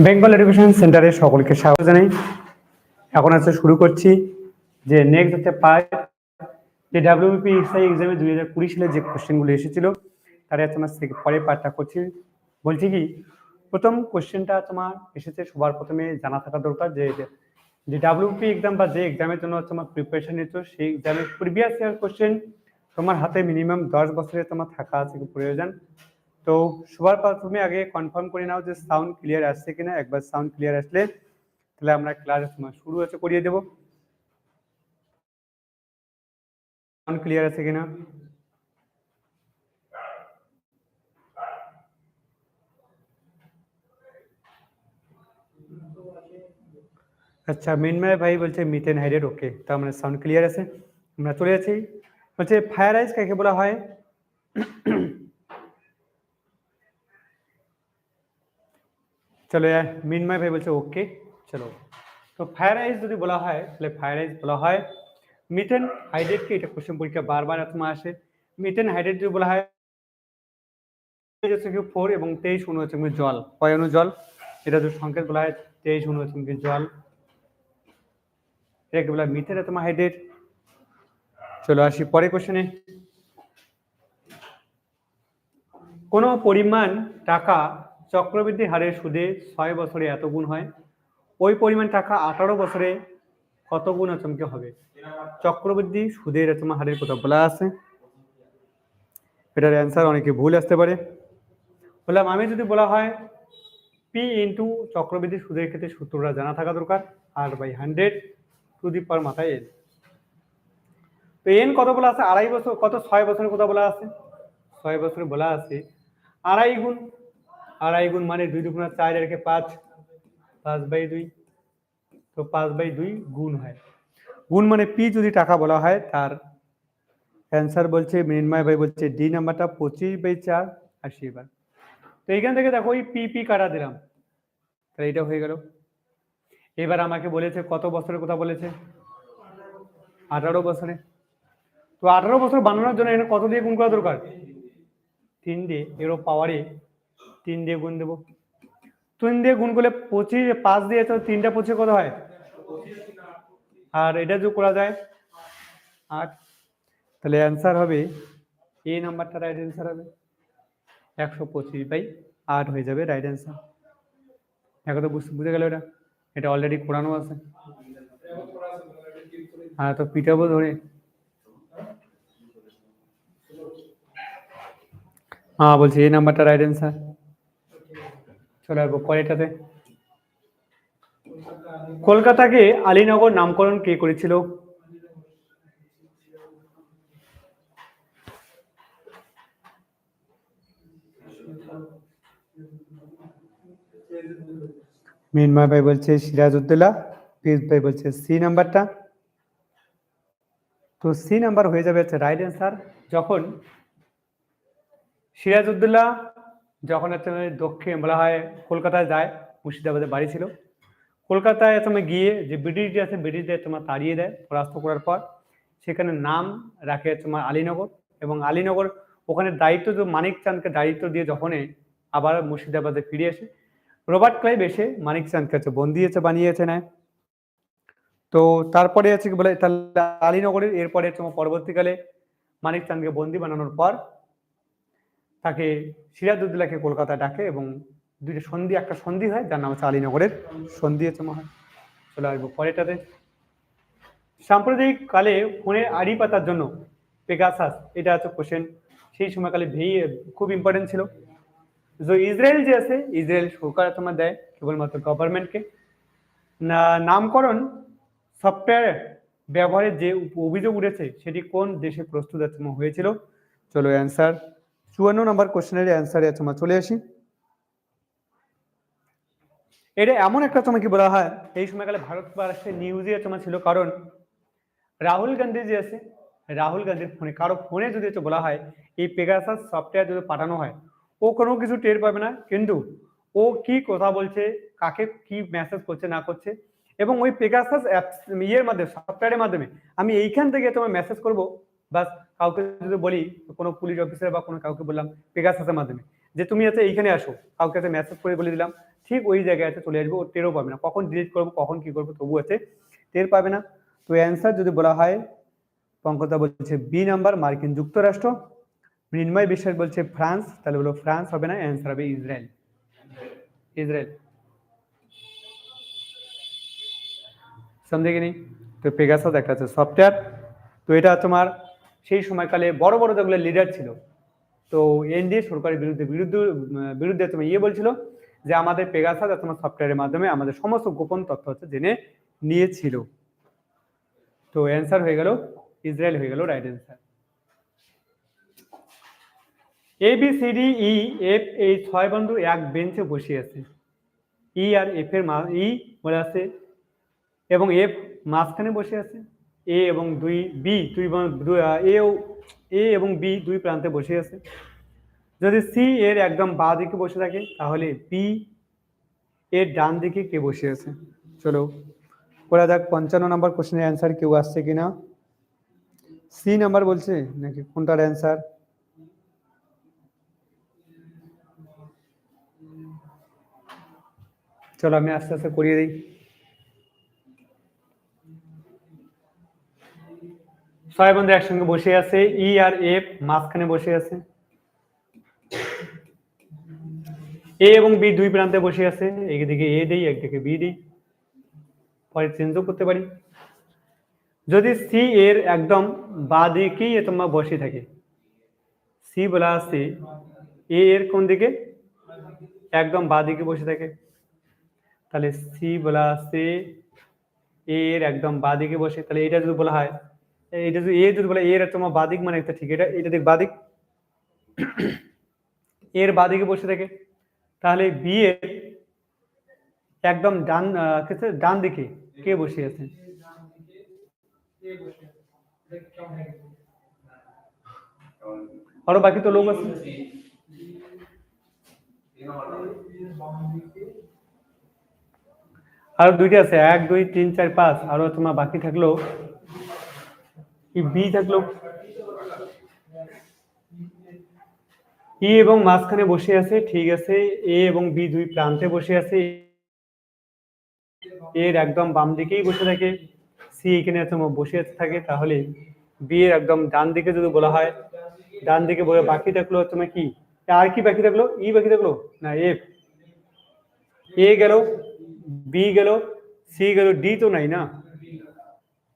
Bengal education সেন্টারে সকলকে স্বাগত জানাই। এখন আছে শুরু করছি যে নেক্সট হচ্ছে পার্ট যে ডাব্লিউপি এক্সাই এক্সামে দুই হাজার কুড়ি সালে যে কোশ্চেনগুলো এসেছিল, তার তোমার পরের পার্টটা করছি। বলছি কি, প্রথম কোশ্চেনটা তোমার এসেছে, সবার প্রথমে জানা থাকা দরকার যে যে ডাব্লিউপি এক্সাম বা যে এক্সামের জন্য তোমার প্রিপারেশন নিচ্ছ সেই এক্সামের প্রিভিয়াস ইয়ার কোশ্চেন তোমার হাতে মিনিমাম দশ বছরের তোমার থাকা আছে প্রয়োজন? তো সবার প্রথমে আগে কনফার্ম করে নাও যে সাউন্ড ক্লিয়ার আসছে কিনা, একবার সাউন্ড ক্লিয়ার আসলে তাহলে আমরা ক্লাস শুরু হচ্ছে করিয়ে দেব। সাউন্ড ক্লিয়ার আছে কিনা? আচ্ছা মিনময় ভাই বলছে মিথেন হাইড্রেট ওকে তো মানে সাউন্ড ক্লিয়ার আছে। আমরা চলে যাচ্ছি। বলছে ফায়ার আইস কাকে বলা হয়? চলো মিনময় ভাই বলছে ওকে চলো তো ফায়ার আইস যদি বলা হয় তাহলে ফায়ার আইস বলা হয় মিথেন হাইড্রেটকে এটা কোশ্চেন পরীক্ষা বারবার তোমার আসে মিথেন হাইড্রেট যদি বলা হয় ফোর এবং তেইশ অনু হচ্ছে জল কয় অনু জল এটা যদি সংকেত বলা হয় তেইশ অনু হচ্ছে জল এটাকে বলা মিথেন তোমার হাইড্রেট চলো আসি পরে কোশ্চেনে কোনো পরিমাণ টাকা চক্রবৃদ্ধি হারের সুদে ছয় বছরে এত গুণ হয়। ওই পরিমাণ টাকা আঠারো বছরে কত গুণ আচমকে হবে? চক্রবৃদ্ধি সুদের তোমার হারের কথা বলা আছে। এটার অ্যান্সার অনেকে ভুল আসতে পারে। বললাম, আমি যদি বলা হয় পি ইন্টু চক্রবৃদ্ধি সুদের ক্ষেত্রে সূত্রটা জানা থাকা দরকার। আর by hundred to the power মাথায় এন তো এন কত বলা আছে? আড়াই বছর, কত? ছয় বছরের কথা বলা আছে। ছয় বছরে বলা আছে আড়াই গুণ আড়াই গুণ মানে দুই দুগুণা চার রেখে পাঁচ পাঁচ বাই দুই। তো পাঁচ বাই দুই গুণ হয়। গুণ মানে পি যদি টাকা বলা হয়, তার অ্যান্সার বলছে মৃন্ময় ভাই বলছে ডি নাম্বারটা পঁচিশ বাই চার। আশি এবার। তো এইখান থেকে দেখো ওই পি পি কাটা দিলাম। তাহলে এটা হয়ে গেল। এবার আমাকে বলেছে, কত বছরের কথা বলেছে? আঠারো বছরে তো আঠারো বছর বানানোর জন্য এখানে কত দিয়ে গুণ করা দরকার? তিন দিয়ে। এরও পাওয়ারে তিন দিয়ে গুণ দেবো। তিন দিয়ে গুণ করলে পঁচিশ, পাঁচ দিয়ে তো তিনটা পঁচিশ কত হয়? আর এটা যোগ করা যায়, আট। তাহলে অ্যান্সার হবে, এই নাম্বারটা রাইট অ্যান্সার হবে। একশো পঁচিশ বাই আট হয়ে যাবে রাইট অ্যান্সার এখন তো বুঝতে বুঝে গেল এটা? এটা অলরেডি কোরআনও আছে। হ্যাঁ তো পিটাবো ধরে। হ্যাঁ বলছি এই নাম্বারটা রাইট অ্যান্সার চলে আসব পরেরটাতে কলকাতাকে আলীনগর নামকরণ কে করেছিল? মিনময় ভাই বলছে, সিরাজউদ্দৌলা। পিস ভাই বলছে, সি নাম্বারটা। তো সি নাম্বার হয়ে যাবে হচ্ছে রাইট অ্যান্সার যখন সিরাজউদ্দৌলা যখন একটা দক্ষিণ বলা হয় কলকাতায় যায় মুর্শিদাবাদে বাড়ি ছিল। কলকাতায় তোমার গিয়ে যে ব্রিটিশ আছে, ব্রিটিশদের তোমার তাড়িয়ে দেয় পরাস্ত করার পর। সেখানে নাম রাখে তোমার আলীনগর এবং আলীনগর ওখানে দায়িত্ব যে মানিক চাঁদকে দায়িত্ব দিয়ে যখন আবার মুর্শিদাবাদে ফিরে আসে, রবার্ট ক্লাইভ এসে মানিক চাঁদকে হচ্ছে বন্দি হচ্ছে, বানিয়েছে নেয়। তো তারপরে আছে কি বলে, তাহলে আলীনগরের এরপরে তোমার পরবর্তীকালে মানিক চাঁদকে বন্দি বানানোর পর তাকে সিরাজউদ্দৌলাকে কলকাতা ডাকে এবং দুইটা সন্ধি, একটা সন্ধি হয়, যার নাম হচ্ছে আলীনগরের সন্ধি হচ্ছে মহা চলে আসব পরেটাতে সাম্প্রদায়িক কালে ফোনের আড়ি পাতার জন্য পেগাসাস, এটা হচ্ছে কোশ্চেন সেই সময়কালে ভেই, খুব ইম্পর্টেন্ট ছিল। যে ইসরায়েল যে আছে, ইসরায়েল সরকার তোমার দেয়, কেবলমাত্র গভর্নমেন্টকে না, নামকরণ সফটওয়্যার ব্যবহারের যে অভিযোগ উঠেছে, সেটি কোন দেশে প্রস্তুত হয়েছিল? চলো অ্যান্সার চুয়ান্ন নম্বর কোশ্চেনের অ্যান্সারে তোমার চলে আসি। এটা এমন একটা তোমাকে বলা হয়, এই সময়কালে ভারতবর্ষের নিউজে তোমার ছিল, কারণ রাহুল গান্ধী যে আছে, রাহুল গান্ধীর ফোনে, কারও ফোনে যদি একটু বলা হয়, এই পেগাসাস সফটওয়্যার যদি পাঠানো হয়, ও কোনো কিছু টের পাবে না, কিন্তু ও কি কথা বলছে, কাকে কি মেসেজ করছে, না করছে, এবং ওই পেগাসাস অ্যাপস ইয়ের মাধ্যমে সফটওয়্যারের মাধ্যমে, আমি এইখান থেকে তোমার মেসেজ করব বাস কাউকে যদি বলি, কোনো পুলিশ অফিসার বা কোনো কাউকে বললাম পেগাসাসের মাধ্যমে, যে তুমি আছে এইখানে আসো, কাউকে আছে মেসেজ করে বলে দিলাম, ঠিক ওই জায়গায় আছে চলে আসবে, ও টেরও পাবে না। কখন ডিলিট করব, কখন কি করব তবু আছে টের পাবে না। তো অ্যান্সার যদি বলা হয়, পঙ্কজদা বলছে বি নাম্বার মার্কিন যুক্তরাষ্ট্র, মৃন্ময় বিশ্বাস বলছে, ফ্রান্স, তাহলে বলো ফ্রান্স হবে না অ্যান্সার হবে ইসরায়েল। ইসরায়েল। সমঝে নেই? তো পেগাসাস একটা আছে সফটওয়্যার তো এটা তোমার সেই সময়কালে বড় বড় যেগুলো লিডার ছিল, তো এনডিএ সরকারের বিরুদ্ধে বিরুদ্ধে বিরুদ্ধে তোমার ইয়ে বলছিল যে আমাদের পেগাসাস তোমার সফটওয়্যারের মাধ্যমে আমাদের সমস্ত গোপন তথ্য হচ্ছে জেনে নিয়েছিল। তো অ্যান্সার হয়ে গেল ইসরায়েল হয়ে গেল right answer A B C D E F এই ছয় বন্ধু এক বেঞ্চে বসে আছে। ই আর এফ এর মা ই বলে আছে এবং এফ মাঝখানে বসে আছে। এ এবং দুই বি দুই এ এ এবং বি দুই প্রান্তে বসে আছে। যদি সি এর একদম বাঁ দিকে বসে থাকে, তাহলে বি এর ডান দিকে কে বসে আছে? চলো, করা যাক, পঞ্চান্ন নম্বর কোশ্চেনের অ্যান্সার কেউ আসছে কিনা সি নাম্বার বলছে, নাকি কোনটার অ্যান্সার চলো, আমি আস্তে আস্তে করিয়ে দিই। ছয় বন্ধু একসঙ্গে বসে আছে, ই আর এফ মাঝখানে বসে আছে। এ এবং বি দুই প্রান্তে বসে আছে একদিকে এ দেই, একদিকে বি দিই। পরে চেঞ্জও করতে পারি। যদি সি এর একদম বা দিকেই তোমার বসে থাকে সি বলা আছে এ এর কোন দিকে? একদম বা দিকে বসে থাকে। তাহলে সি বলা আছে এ এর একদম বা দিকে বসে, তাহলে এটা যদি বলা হয় এটা যদি এ যদি বলে এর তোমার বাদিক মানে একটা ঠিক, এটা এটা দেখ বাদিক এর বাদিকে বসে থাকে। তাহলে বি এর একদম ডান ডান দিকে কে বসে আছে? আরও বাকি তো লোক আছে। আর দুইটা আছে, এক, দুই, তিন, চার, পাঁচ, আরও তোমার বাকি থাকল। কি বি থাকল? ই এবং মাঝখানে বসে আছে, ঠিক আছে। এ এবং বি দুই প্রান্তে বসে আছে। এর একদম বাম দিকেই বসে থাকে। সি এখানে বসে থাকে। তাহলে বি এর একদম ডান দিকে যদি বলা হয়, ডান দিকে বলে বাকি থাকল তোমার কি? আর কি বাকি থাকল? ই বাকি থাকল? না এফ এ গেল বি গেল সি গেল ডি তো নাই না।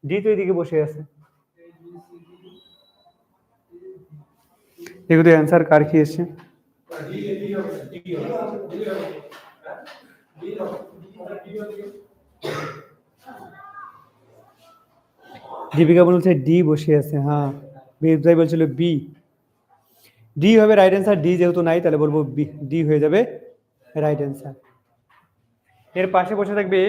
ডি তো এদিকে বসে আছে। দেখো তো অ্যান্সার কার কি এসছে দীপিকা বলছে ডি বসে আছে হ্যাঁ। বিদ্যাই বলছিল বি। ডি হবে রাইট অ্যান্সার ডি যেহেতু নাই, তাহলে বলব বি। ডি হয়ে যাবে রাইট অ্যান্সার এর পাশে বসে থাকবে,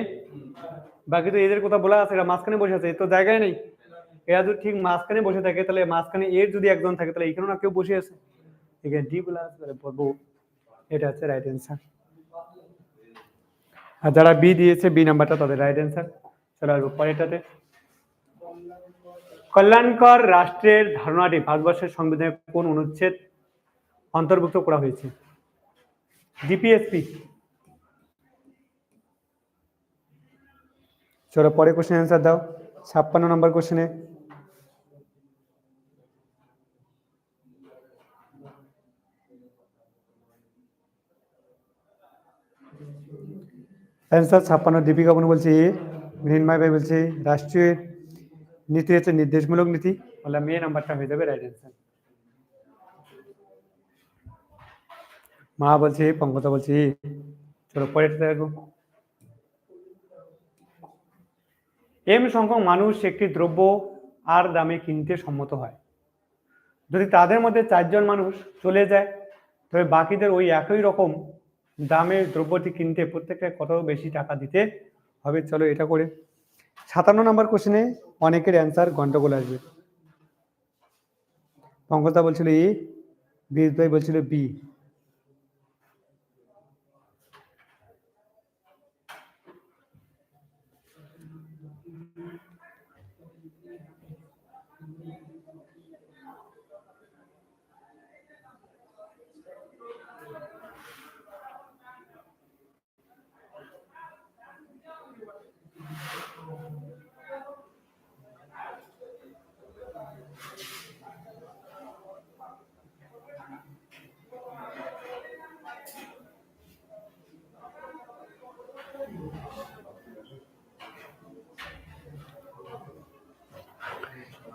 বাকি তো এদের কথা বলা আছে মাঝখানে বসে আছে তো জায়গায় নেই। এরা যদি ঠিক মাঝখানে বসে থাকে, তাহলে মাঝখানে এর যদি একজন থাকে, তাহলে এখানেও না কেউ বসে আছে? এখানে ডি বলা আছে তাহলে বলব এটা হচ্ছে রাইট অ্যান্সার আর যারা বি দিয়েছে বি নাম্বারটা তাদের রাইট অ্যান্সার চলো আসব পরেরটাতে। কল্যাণকর রাষ্ট্রের ধারণাটি ভারতবর্ষের সংবিধানে কোন অনুচ্ছেদ অন্তর্ভুক্ত করা হয়েছে? ডিপিএসপি চলো পরে কোশ্চেন অ্যান্সার দাও। ছাপ্পান্ন নম্বর কোশ্চেনে অ্যান্সার ছাপ্পান্ন দীপিকা বনু বলছে এ মৃন্ময় ভাই বলছে রাষ্ট্রীয় নীতি হচ্ছে নির্দেশমূলক নীতি। বললাম মেয়ে নাম্বারটা হয়ে যাবে রাইট অ্যান্সার মা বলছে এ, পঙ্কজা বলছে। চলো পরেরটা দেখো। এম সংখ্যক মানুষ একটি দ্রব্য আর দামে কিনতে সম্মত হয়। যদি তাদের মধ্যে চারজন মানুষ চলে যায় তবে বাকিদের ওই একই রকম দামে দ্রব্যটি কিনতে প্রত্যেকটা কত বেশি টাকা দিতে হবে, চলো এটা করে। সাতান্ন নম্বর কোশ্চেনে অনেকের অ্যান্সার গন্ডগোল আসবে। পঙ্কজদা বলছিল এ বিষ ভাই বলছিল বি।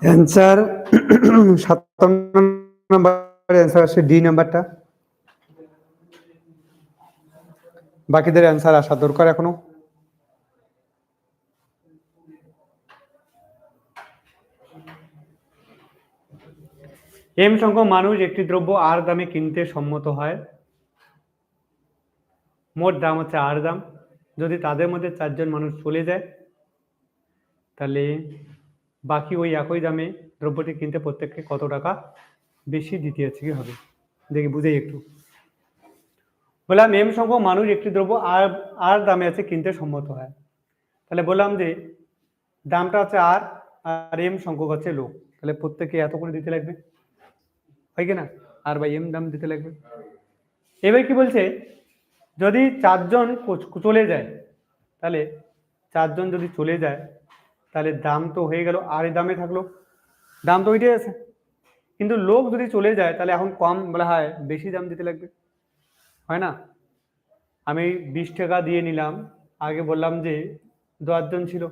অ্যান্সার সাতান্ন নম্বর অ্যান্সার আসছে ডি নাম্বারটা। বাকিদের অ্যান্সার আসা দরকার এখনও। এম সংখ্যক মানুষ একটি দ্রব্য আর দামে কিনতে সম্মত হয়। মোট দাম হচ্ছে আর দাম। যদি তাদের মধ্যে চারজন মানুষ চলে যায়, তাহলে বাকি ওই একই দামে দ্রব্যটি কিনতে প্রত্যেককে কত টাকা বেশি দিতে হচ্ছে কি হবে? দেখি, বুঝেই একটু। বললাম, এম সংখ্যক মানুষ একটি দ্রব্য আর আর দামে আছে কিনতে সম্মত হয়। তাহলে বললাম যে, দামটা হচ্ছে আর আর এম সংখ্যক আছে লোক। তাহলে প্রত্যেকে এত করে দিতে লাগবে? হয় কি না? আর বাই এম দাম দিতে লাগবে? এবার কি বলছে, যদি চারজন চলে যায়, তাহলে চারজন যদি চলে যায় তাহলে দাম তো হয়ে গেল, আর এই দামে থাকল। দাম তো ওইটাই আছে কিন্তু লোক যদি চলে যায়, তাহলে এখন কম বলা হয়, বেশি দাম দিতে লাগবে। হয় না? আমি বিশ টাকা দিয়ে নিলাম, আগে বললাম যে দশজন ছিল,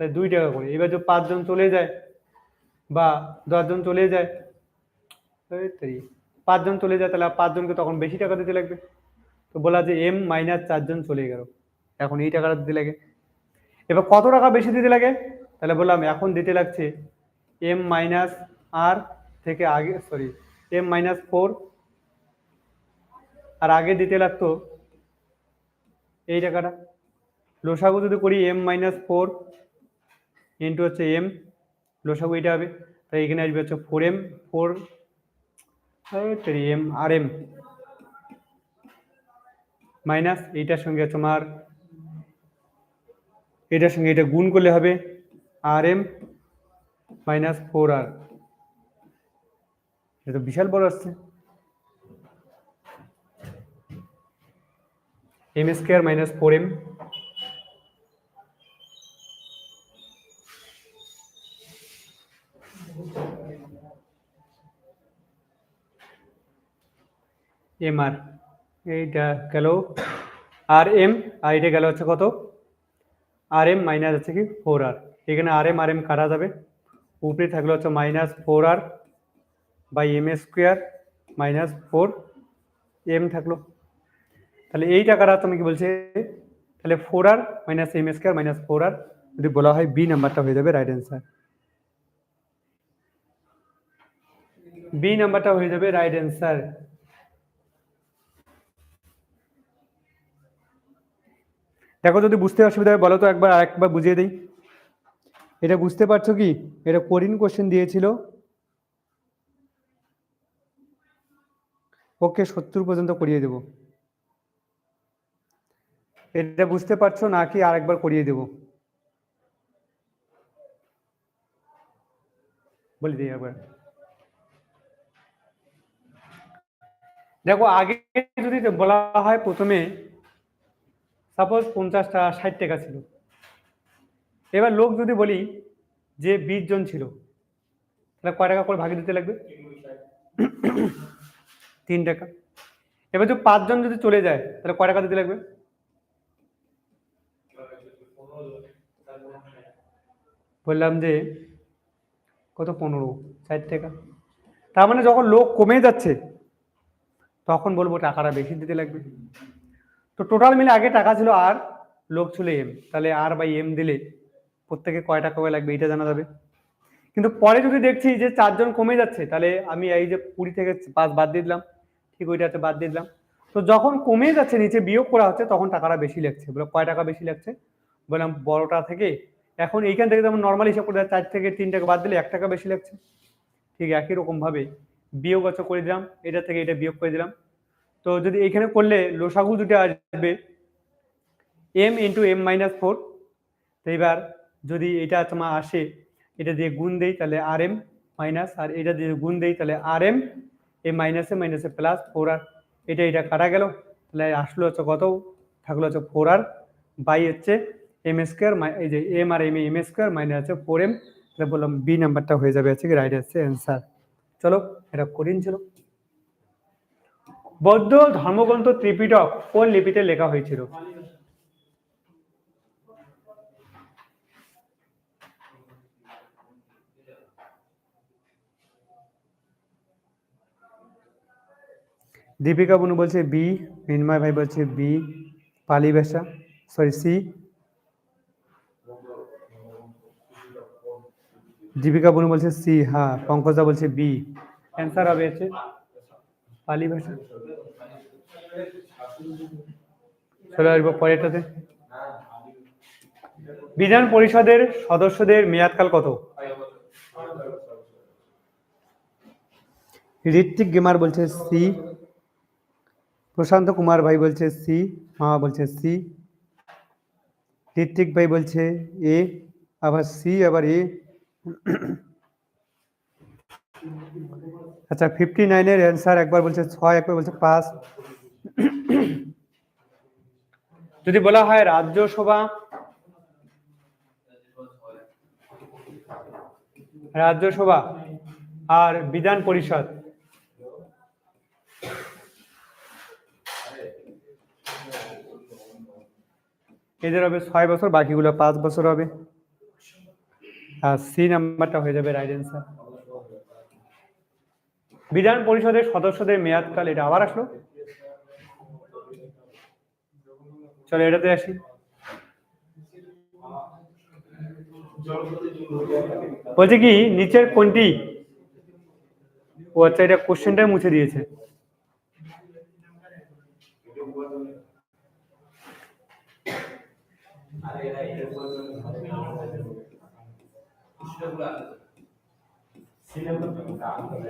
তাই দুই টাকা করে। এবার যদি পাঁচজন চলে যায় বা দশজন চলে যায় পাঁচজন চলে যায়, তাহলে পাঁচজনকে তখন বেশি টাকা দিতে লাগবে। তো বলা যে এম মাইনাস চারজন চলে গেল। এখন এই টাকাটা দিতে লাগে। এবার কত টাকা বেশি দিতে লাগে? তাহলে বললাম, এখন দিতে লাগছে এম মাইনাস আর থেকে আগে sorry m minus four r আগে দিতে লাগতো এই টাকাটা। লোসাগু যদি করি এম মাইনাস ফোর ইন্টু হচ্ছে এম লোসাগু এটা হবে। তাই এখানে আসবে হচ্ছে ফোর এম ফোর এম আর এম মাইনাস এইটার সঙ্গে তোমার এটার সঙ্গে এটা গুণ করলে হবে আর এম মাইনাস ফোর আর এটা তো বিশাল বড় আসছে। M square minus four m m r এইটা গেল আর এম আর এটা গেল হচ্ছে কত? আর এম মাইনাস হচ্ছে কি ফোর আর এখানে আর এম আর এম কাটা যাবে। উপরে থাকলে হচ্ছে minus four r by m square minus four m থাকল। তাহলে এই টাকাটা তুমি কি বলছে? তাহলে four r minus m square minus four r যদি বলা হয় বি নাম্বারটা হয়ে যাবে রাইট অ্যান্সার বি নাম্বারটা হয়ে যাবে রাইট অ্যান্সার দেখো যদি বুঝতে অসুবিধা হয়, বলো তো একবার, আরেকবার বুঝিয়ে দিই। এটা বুঝতে পারছ কি? এটা কোরিন কোশ্চেন দিয়েছিল। ওকে সত্তর পর্যন্ত করিয়ে দেব। এটা বুঝতে পারছ নাকি আরেকবার করিয়ে দেব। বলে দিই একবার দেখো, আগে যদি বলা হয় প্রথমে সাপোজ পঞ্চাশ টাকা ষাট টাকা ছিল। এবার লোক যদি বলি যে বিশ জন ছিল, তাহলে কয় টাকা করে ভাগে দিতে লাগবে? তিন টাকা। এবার যদি পাঁচজন যদি চলে যায়, তাহলে কয় টাকা দিতে লাগবে? বললাম যে কত? পনেরো, ষাট টাকা। তার মানে যখন লোক কমে যাচ্ছে, তখন বলব টাকাটা বেশি দিতে লাগবে। তো টোটাল মিলে আগে টাকা ছিল আর লোক ছিল এম তাহলে আর বাই এম দিলে প্রত্যেকে কয় টাকা করে লাগবে এটা জানা যাবে। কিন্তু পরে যদি দেখছি যে চারজন কমে যাচ্ছে, তাহলে আমি এই যে কুড়ি থেকে পাঁচ বাদ দিয়ে দিলাম, ঠিক ওইটাতে বাদ দিয়ে দিলাম। তো যখন কমে যাচ্ছে, নিচে বিয়োগ করা হচ্ছে, তখন টাকাটা বেশি লাগছে। বলে কয় টাকা বেশি লাগছে? বললাম, বড়টা থেকে। এখন এইখান থেকে যেমন নর্মাল হিসাব করে দেয় চার থেকে তিন টাকা বাদ দিলে এক টাকা বেশি লাগছে। ঠিক একই রকমভাবে বিয়োগ হচ্ছে করে দিলাম। এটা থেকে এটা বিয়োগ করে দিলাম। তো যদি এখানে করলে লোসাগু দুটো আসবে m into m minus four তো এবার যদি এটা তোমার আসে, এটা দিয়ে গুণ দেই, তাহলে আর এম মাইনাস আর এটা দিয়ে গুণ দেই, তাহলে আর এম এ মাইনাসে মাইনাসে প্লাস ফোর আর এটা এটা কাটা গেল, তাহলে আসলো হচ্ছে কত? থাকল হচ্ছে ফোর আর বাই হচ্ছে এম স্কোয়ার এই যে m r m m square minus হচ্ছে ফোর এম তাহলে বললাম বি নাম্বারটা হয়ে যাবে হচ্ছে কি রাইট হচ্ছে অ্যান্সার চলো, এটা করিন ছিল বৌদ্ধ ধর্মগ্রন্থ, ত্রিপিটক কোন লিপিতে লেখা হয়েছিল। দীপিকা বনু বলছে বি মিনময় ভাই বলছে বি, পালি ভাষা সরি সি। দীপিকা বনু বলছে সি হ্যাঁ পঙ্কজা বলছে বি। অ্যান্সার হবে পালি ভাষা। চলে আসব পরেরটাতে। বিধান পরিষদের সদস্যদের মেয়াদকাল কত? ঋত্বিক গেমার বলছে সি, প্রশান্ত কুমার ভাই বলছে সি, মামা বলছে সি, ঋত্বিক ভাই বলছে এ, আবার সি, আবার এ। আচ্ছা ফিফটি নাইনের অ্যান্সার একবার বলছে, ছয় একবার বলছে, পাঁচ। যদি বলা হয় রাজ্যসভা রাজ্যসভা আর বিধান পরিষদ। এদের হবে ছয় বছর, বাকিগুলো পাঁচ বছর হবে। আর সি নাম্বারটা হয়ে যাবে রাইট অ্যান্সার বিধান পরিষদের সদস্যদের মেয়াদকাল, এটা আবার আসলো। চলো, এটাতে আসি। বলছে কি, নিচের কোনটি? ও আচ্ছা এটা কোশ্চেনটাই মুছে দিয়েছে।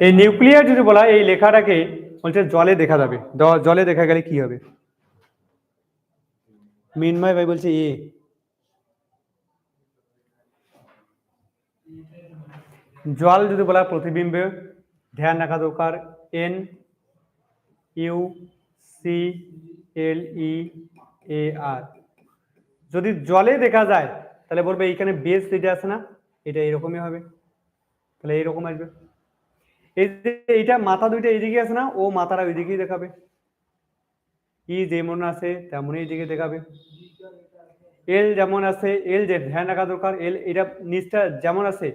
এই নিউক্লিয়ার যদি বলা এই লেখাটাকে বলছে জলে দেখা যাবে। জলে দেখা গেলে কি হবে? মিনময় ভাই বলছে এ। জল যদি বলা প্রতিবিম্বে, ধ্যান রাখা দরকার, N, U, C, L, E, A, R. যদি জলে দেখা যায়, তাহলে বলবে এইখানে বেস যেটা আছে না, এটা এরকমই হবে। তাহলে এইরকম আসবে। এই যে এইটা মাথা দুইটা এইদিকে আছে না, ও মাথাটা ওইদিকেই দেখাবে। ই যেমন আছে, তেমনই এইদিকে দেখাবে। এল যেমন আছে, এল যে ধ্যান রাখা দরকার, এল এটা নিচটা যেমন আছে,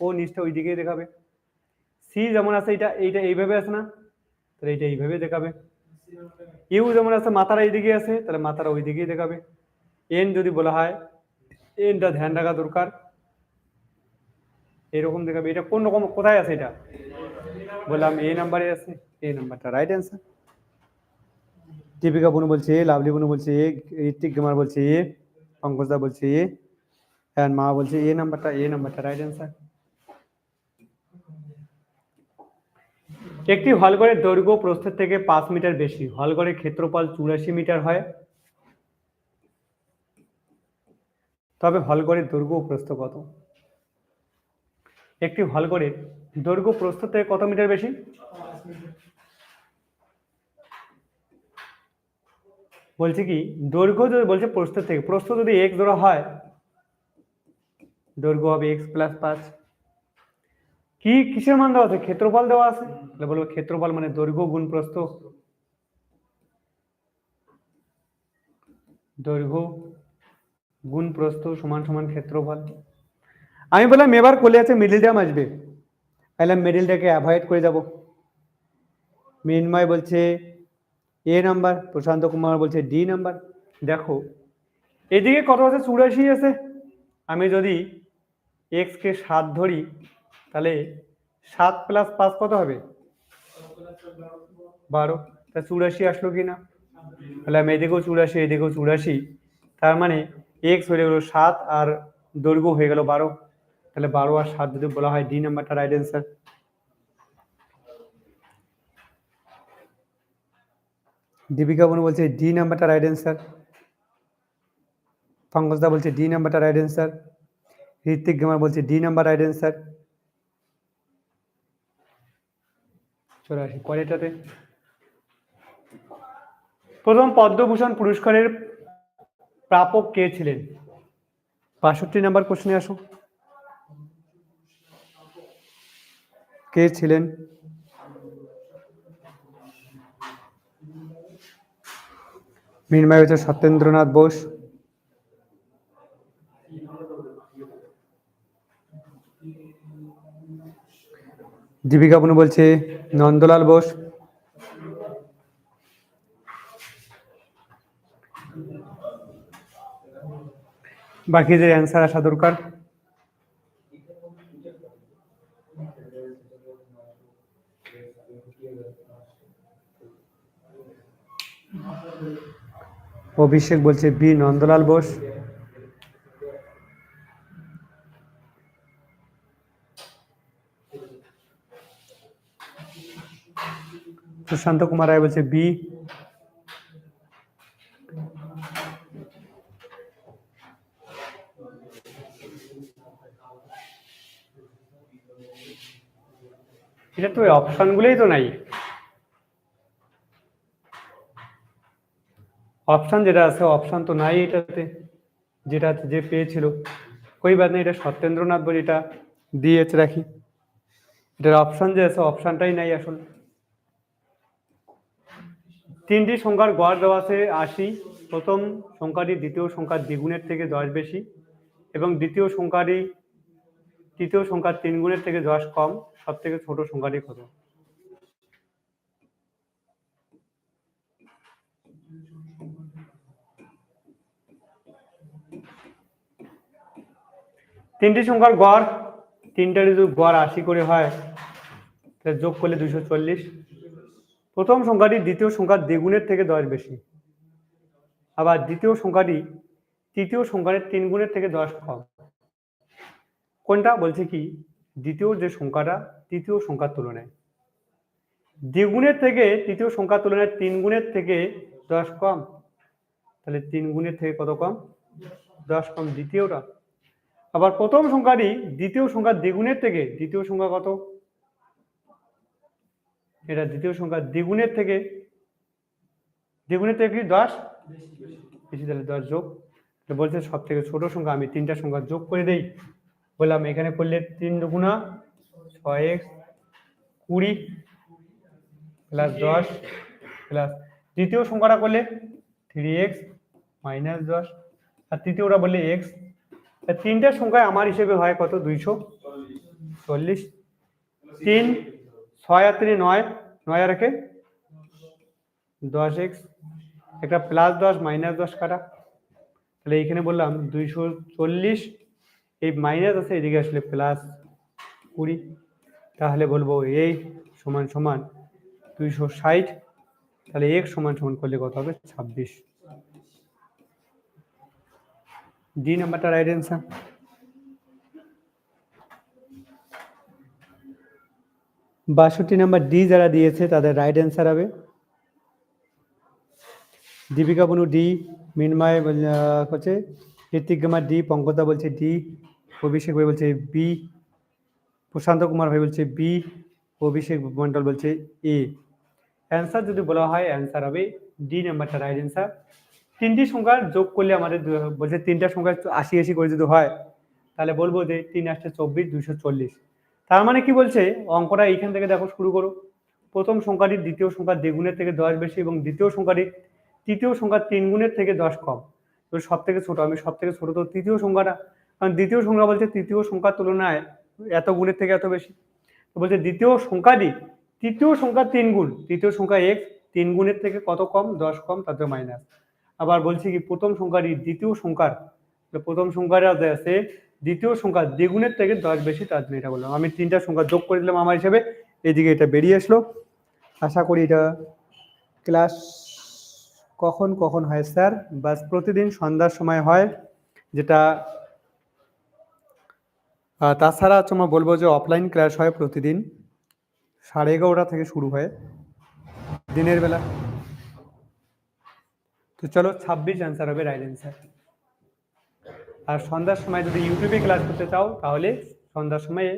ও নিচটা ওই দিকেই দেখাবে। সি যেমন আছে এটা এইটা এইভাবে আছে না, তাহলে এইটা এইভাবে দেখাবে। ইউ যেমন আছে, মাথাটা এইদিকে আছে, তাহলে মাথাটা ওই দিকেই দেখাবে। এন যদি বলা হয়, এনটা ধ্যান রাখা দরকার। এরকম দেখাবে। এটা কোন রকম, কোথায় আছে এটা? বললাম এ নাম্বারে আছে। এ নাম্বারটা রাইট অ্যান্সার দীপিকা বনু বলছে এ লাভলি বনু বলছে এ ঋত্বিক কুমার বলছে এ পঙ্কজদা বলছে এ আর মা বলছে এ নাম্বারটা এ নাম্বারটা রাইট অ্যান্সার একটি হলঘরের দৈর্ঘ্য প্রস্থের থেকে পাঁচ মিটার বেশি। হলঘরের ক্ষেত্রফল চুরাশি মিটার হয়। তবে হলঘরের দৈর্ঘ্য প্রস্থ কত? একটি হলঘরের দৈর্ঘ্য প্রস্থ থেকে কত মিটার বেশি? বলছে কি, দৈর্ঘ্য যদি বলছে প্রস্থ থেকে, প্রস্থ যদি এক্স ধরা হয়, দৈর্ঘ্য হবে এক্স প্লাস পাঁচ। কি কিসের মান দেওয়া আছে? ক্ষেত্রফল দেওয়া আছে? তাহলে বলব ক্ষেত্রফল মানে দৈর্ঘ্য গুণ প্রস্থ। দৈর্ঘ্য গুণ প্রস্থ সমান সমান ক্ষেত্রফল। আমি বললাম, এবার কোলে আছে মিডিল টার্ম আসবে। তাহলে মিডিলটাকে অ্যাভয়েড করে যাব। মিনময় বলছে এ নাম্বার প্রশান্ত কুমার বলছে ডি নাম্বার দেখো, এদিকে কত আছে? চুরাশি আছে। আমি যদি এক্স কে সাত ধরি, তাহলে সাত প্লাস পাঁচ কত হবে? বারো। তা চুরাশি আসলো কি না তাহলে আমি এদিকেও চুরাশি এদিকেও চুরাশি। তার মানে এক্স হয়ে গেলো সাত আর দৈর্ঘ্য হয়ে গেল বারো। তাহলে বারো আর সাত যদি বলা হয় ডি নাম্বারটা রাইট অ্যান্সার দীপিকা বনু বলছে ডি নাম্বারটা রাইট অ্যান্সার পঙ্কজদা বলছে ডি নাম্বারটা রাইট অ্যান্সার ঋত্বিক গেমার বলছে ডি নাম্বার রাইট অ্যান্সার চলে আসি পরেরটাতে। প্রথম পদ্মভূষণ পুরস্কারের প্রাপক কে ছিলেন? বাষট্টি নাম্বার কোশ্চেনে আসো কে ছিলেন? মৃন্ময় হচ্ছে সত্যেন্দ্রনাথ বোস। দীপিকা বনু বলছে নন্দলাল বোস। বাকি যে অ্যান্সার আসা দরকার। অভিষেক বলছে বি নন্দলাল বোস। সুশান্ত কুমার রায় বলছে বি। এটা তো অপশনগুলোই তো নাই। অপশন যেটা আছে অপশান তো নাই এটাতে। যেটা যে পেয়েছিল। কই বাদ নেই, এটা সত্যেন্দ্রনাথ বলে এটা দিয়েছে রাখি। এটার অপশান যে আছে অপশানটাই নাই আসলে। তিনটি সংখ্যার গড় দেওয়া আছে আশি। প্রথম সংখ্যাটি দ্বিতীয় সংখ্যার দ্বিগুণের থেকে দশ বেশি এবং দ্বিতীয় সংখ্যাটি, তৃতীয় সংখ্যার তিন গুণের থেকে দশ কম। সব থেকে ছোট সংখ্যাটি কত? তিনটি সংখ্যার গড়, তিনটা যদি গড় আশি করে হয়, তাহলে যোগ করলে দুইশো চল্লিশ। প্রথম সংখ্যাটি দ্বিতীয় সংখ্যার দ্বিগুণের থেকে দশ বেশি। আবার দ্বিতীয় সংখ্যাটি তৃতীয় সংখ্যার তিন গুণের থেকে দশ কম। কোনটা? বলছে কি, দ্বিতীয় যে সংখ্যাটা, তৃতীয় সংখ্যার তুলনায়। দ্বিগুণের থেকে তৃতীয় সংখ্যার তুলনায় তিন গুণের থেকে দশ কম। তাহলে তিন গুণের থেকে কত কম? দশ কম। দ্বিতীয়টা আবার প্রথম সংখ্যাটি দ্বিতীয় সংখ্যা দ্বিগুণের থেকে, দ্বিতীয় সংখ্যা কত? এটা দ্বিতীয় সংখ্যা দ্বিগুণের থেকে দ্বিগুণের থেকে কি দশ? বেশি তাহলে দশ যোগ। বলছে সব থেকে ছোট সংখ্যা, আমি তিনটা সংখ্যা যোগ করে দেই। বললাম এখানে করলে তিন দুগুণা ছয় এক্স কুড়ি প্লাস দশ প্লাস দ্বিতীয় সংখ্যাটা করলে থ্রি এক্স মাইনাস দশ। আর তৃতীয়টা বললে এক্স তিনটা সংখ্যায় আমার হিসেবে হয় কত? দুইশো চল্লিশ। তিন, ছয় আর তিনে নয় নয় আর একে? দশ এক্স। একটা প্লাস দশ, মাইনাস দশ কাটা। তাহলে এইখানে বললাম দুইশো চল্লিশ। এই মাইনাস আছে, এদিকে আসলে প্লাস কুড়ি। তাহলে বলব এই সমান সমান দুইশো ষাট। তাহলে এক সমান সমান করলে কত হবে? ছাব্বিশ। ডি নাম্বারটা রাইট অ্যান্সার বাষট্টি নাম্বার ডি যারা দিয়েছে তাদের রাইট অ্যান্সার হবে দীপিকা বনু ডি মিনময় হচ্ছে ঋত্বিক কুমার ডি পঙ্কজদা বলছে ডি অভিষেক ভাই বলছে বি প্রশান্ত কুমার ভাই বলছে বি অভিষেক মন্ডল বলছে এ অ্যান্সার যদি বলা হয় অ্যান্সার হবে ডি নাম্বারটা রাইট অ্যান্সার তিনটি সংখ্যা যোগ করলে আমাদের বলছে তিনটা সংখ্যা আশি আশি করে যদি হয়, তাহলে বলব যে তিন আসতে চব্বিশ, দুইশো চল্লিশ। তার মানে কি বলছে? অঙ্কটা এইখান থেকে দেখো শুরু করো। প্রথম সংখ্যাটি দ্বিতীয় সংখ্যা দ্বিগুণের থেকে দশ বেশি এবং দ্বিতীয় সংখ্যাটি তৃতীয় সংখ্যা তিন গুণের থেকে দশ কম। তো সব থেকে ছোট, আমি সব থেকে ছোট তো তৃতীয় সংখ্যাটা। কারণ দ্বিতীয় সংখ্যা বলছে তৃতীয় সংখ্যার তুলনায় এত গুণের থেকে এত বেশি। তো বলছে দ্বিতীয় সংখ্যাটি তৃতীয় সংখ্যার তিন গুণ। তৃতীয় সংখ্যা এক্স তিন গুণের থেকে কত কম? দশ কম তাতে মাইনাস আবার বলছি কি, প্রথম সংখ্যাটি দ্বিতীয় সংখ্যার প্রথম সংখ্যাটা আছে, দ্বিতীয় সংখ্যা দ্বিগুণের থেকে দশ বেশি তার জন্য এটা বললাম। আমি তিনটা সংখ্যা যোগ করে দিলাম আমার হিসেবে, এইদিকে এটা বেরিয়ে আসলো। আশা করি এটা ক্লাস কখন কখন হয় স্যার? বাস প্রতিদিন সন্ধ্যার সময় হয়, যেটা তাছাড়া তোমার বলব যে অফলাইন ক্লাস হয় প্রতিদিন, সাড়ে এগারোটা থেকে শুরু হয়, দিনের বেলা। তো চলো ছাব্বিশ অ্যান্সার হবে রাইট অ্যান্সার আর সন্ধ্যার সময় যদি ইউটিউবে ক্লাস করতে চাও, তাহলে সন্ধ্যার সময়ে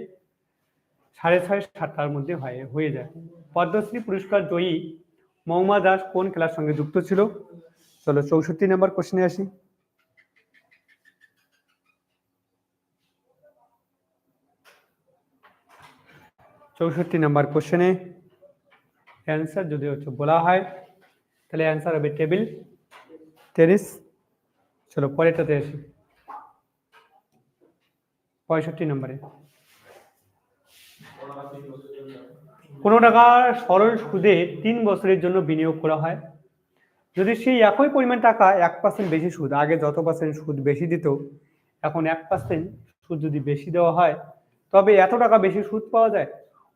সাড়ে ছয়, সাতটার মধ্যে হয়, হয়ে যায়। পদ্মশ্রী পুরস্কার জয়ী মৌমা দাস কোন খেলার সঙ্গে যুক্ত ছিল? চলো চৌষট্টি নাম্বার কোশ্চেনে আসি। চৌষট্টি নাম্বার কোশ্চেনে অ্যান্সার যদি হচ্ছে বলা হয়, তাহলে অ্যান্সার হবে টেবিল টেনিস চলো পরেরটাতে আসি। পঁয়ষট্টি নম্বরে। কোনো টাকা সরল সুদে তিন বছরের জন্য বিনিয়োগ করা হয়। যদি সেই একই পরিমাণ টাকা এক পার্সেন্ট বেশি সুদ, আগে যত পার্সেন্ট সুদ বেশি দিত, এখন এক পার্সেন্ট সুদ যদি বেশি দেওয়া হয়, তবে এত টাকা বেশি সুদ পাওয়া যায়?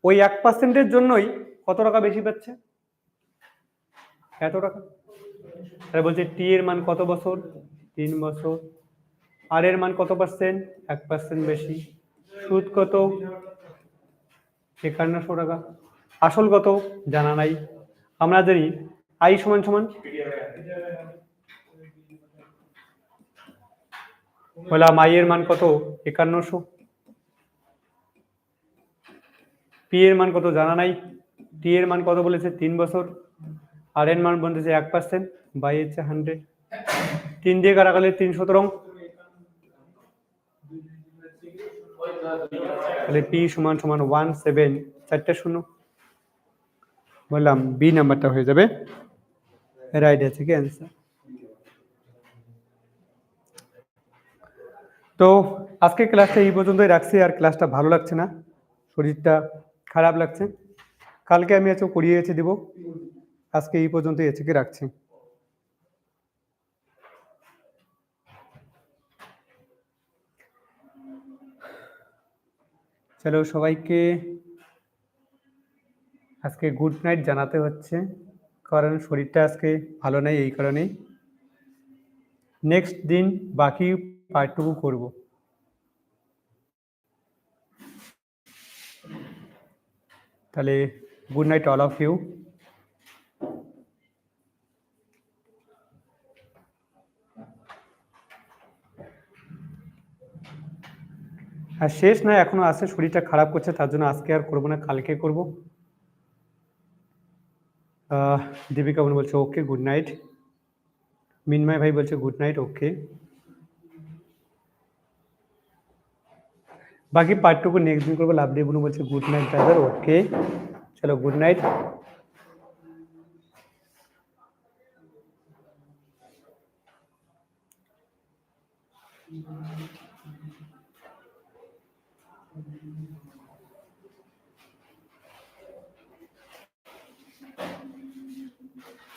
ওই এক পার্সেন্টের জন্যই কত টাকা বেশি পাচ্ছে? এত টাকা। তাহলে বলছে টি এর মান কত বছর? তিন বছর। আর এর মান কত পার্সেন্ট এক পার্সেন্ট বেশি। সুদ কত? একান্নশো টাকা। আসল কত? জানা নাই। আমরা জানি। আই সমান সমান? বললাম আই এর মান কত? একান্নশো। পি এর মান কত? জানা নাই। টি এর মান কত বলেছে? তিন বছর। আর এর মান বলতেছে এক পার্সেন্ট বাই হচ্ছে হান্ড্রেড তিন দিয়ে কাটাকালে তিন সতেরো তাহলে পি সমান সমান ওয়ান সেভেন চারটে শূন্য। বললাম বি নাম্বারটা হয়ে যাবে। রাইট আছে কি অ্যান্সার তো আজকে ক্লাসটা এই পর্যন্তই রাখছি, আর ক্লাসটা ভালো লাগছে না। শরীরটা খারাপ লাগছে। কালকে আমি আজকে করিয়ে এসে দিব। আজকে এই পর্যন্তই এসে রাখছি। চলো সবাইকে আজকে গুড নাইট জানাতে হচ্ছে, কারণ শরীরটা আজকে ভালো নেই এই কারণেই। নেক্সট দিন বাকি পার্টটুকু করব। তাহলে good night all of you আর শেষ না এখনও আছে, শরীরটা খারাপ করছে, তার জন্য আজকে আর করব না, কালকে করব। দীপিকা বোন বলছে ওকে গুড নাইট মিনময় ভাই বলছে গুড নাইট ওকে বাকি পার্টটুকু নেক্সট দিন করব লাভলি বুনু বলছে গুড নাইট ব্রাদার ওকে চলো গুড নাইট